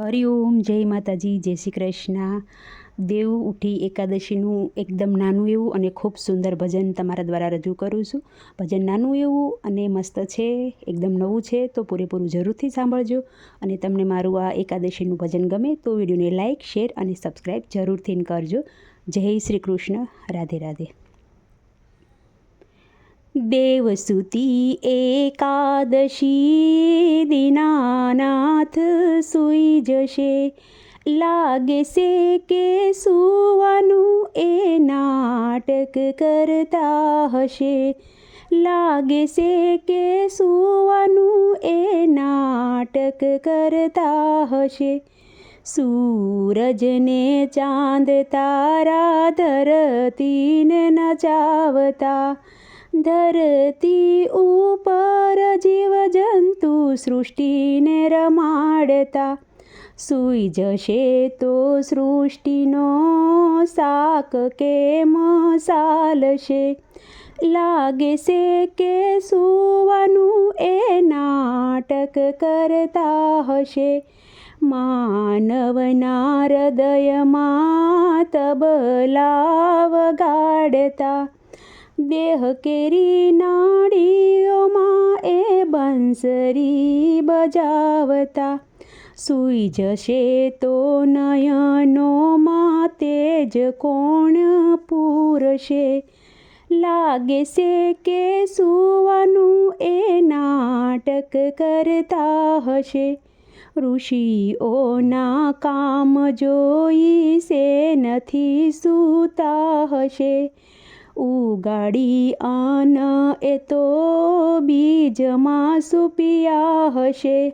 હરિઓમ જય માતાજી, જય શ્રી કૃષ્ણ. દેવ ઉઠી એકાદશીનું એકદમ નાનું એવું અને ખૂબ સુંદર ભજન તમારા દ્વારા રજૂ કરું છું. ભજન નાનું એવું અને મસ્ત છે, એકદમ નવું છે, તો પૂરેપૂરું જરૂરથી સાંભળજો. અને તમને મારું આ એકાદશીનું ભજન ગમે તો વિડીયોને લાઇક શેર અને સબસ્ક્રાઈબ જરૂરથી કરજો. જય શ્રી કૃષ્ણ. રાધે રાધે. દેવસુતી એકાદશી દીનાનાથ સૂઈ જશે. લાગે છે કે સુવાનું એ નાટક કરતા હશે. લાગે છે કે સુવાનું એ નાટક કરતા હશે. સૂરજને ચાંદ તારા ધરતીને નચાવતા. ધરતી ઉપર સૃષ્ટિને રમાડતા. સૂઈ જશે તો સૃષ્ટિનો શાક કેમ મસાલશે લાગે છે કે સુવાનું એ નાટક કરતા હશે. માનવના હૃદયમાં તબલા વગાડતા દેહ કેરી નાડીઓમાં બંસરી બજાવતા સૂઈ જશે તો નયનોમાં તેજ કોણ પૂરશે લાગે છે કે સુવાનું એ નાટક કરતા હશે ઋષિઓના કામ જોઈ છે નથી સૂતા હશે ઉગાડી અન એ તો બીજમાં સુપિયા હશે.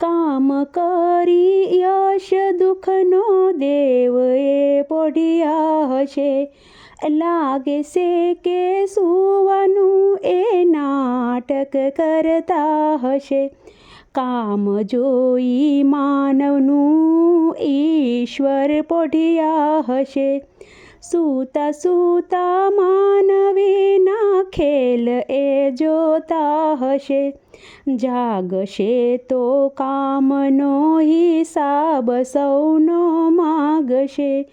કામ કરી યશ દુઃખનો દેવ એ પોઢિયા હશે. લાગે છે કે સુવાનું એ નાટક કરતા હશે. કામ જોઈ માનવનું ઈશ્વર પોઢિયા હશે. સૂતા સૂતા માનવીના ખેલ એ જોતા હશે. જાગશે તો કામનો હિસાબ સૌનો માગશે.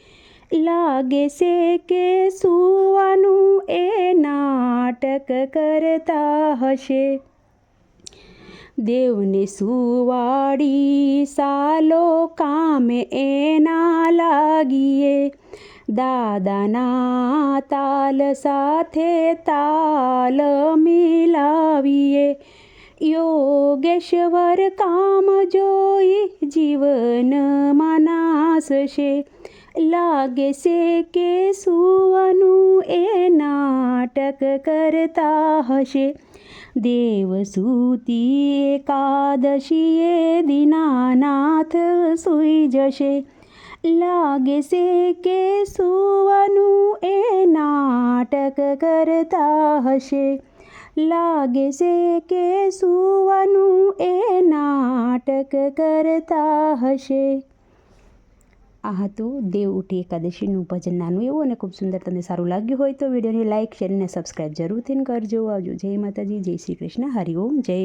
લાગે છે કે સુવાનું એ નાટક કરતા હશે. દેવને સુવાડી સાલો કામે એના લાગીએ. દાદાના તાલ સાથે તાલ મિલાવીએ. યોગેશ્વર કામ જોઈ જીવન નાસશે લાગે છે કે સુવાનું એ નાટક કરતા હશે. દેવસૂતી એકાદશીએ દિનાનાથ સૂઈ જશે લાગે છે કે સુવાનું એ નાટક કરતા હશે લાગે છે કે સુવાનું એ નાટક કરતા હશે આ હતું દેવ ઉઠી એકાદશીનું ભજન નાનું એવું અને ખૂબ સુંદર તમને સારું લાગ્યું હોય તો વિડીયોને લાઇક શેર અને સબસ્ક્રાઈબ જરૂરથી કરજો. આવજો. જય માતાજી, જય શ્રી કૃષ્ણ. હરિઓમ જય.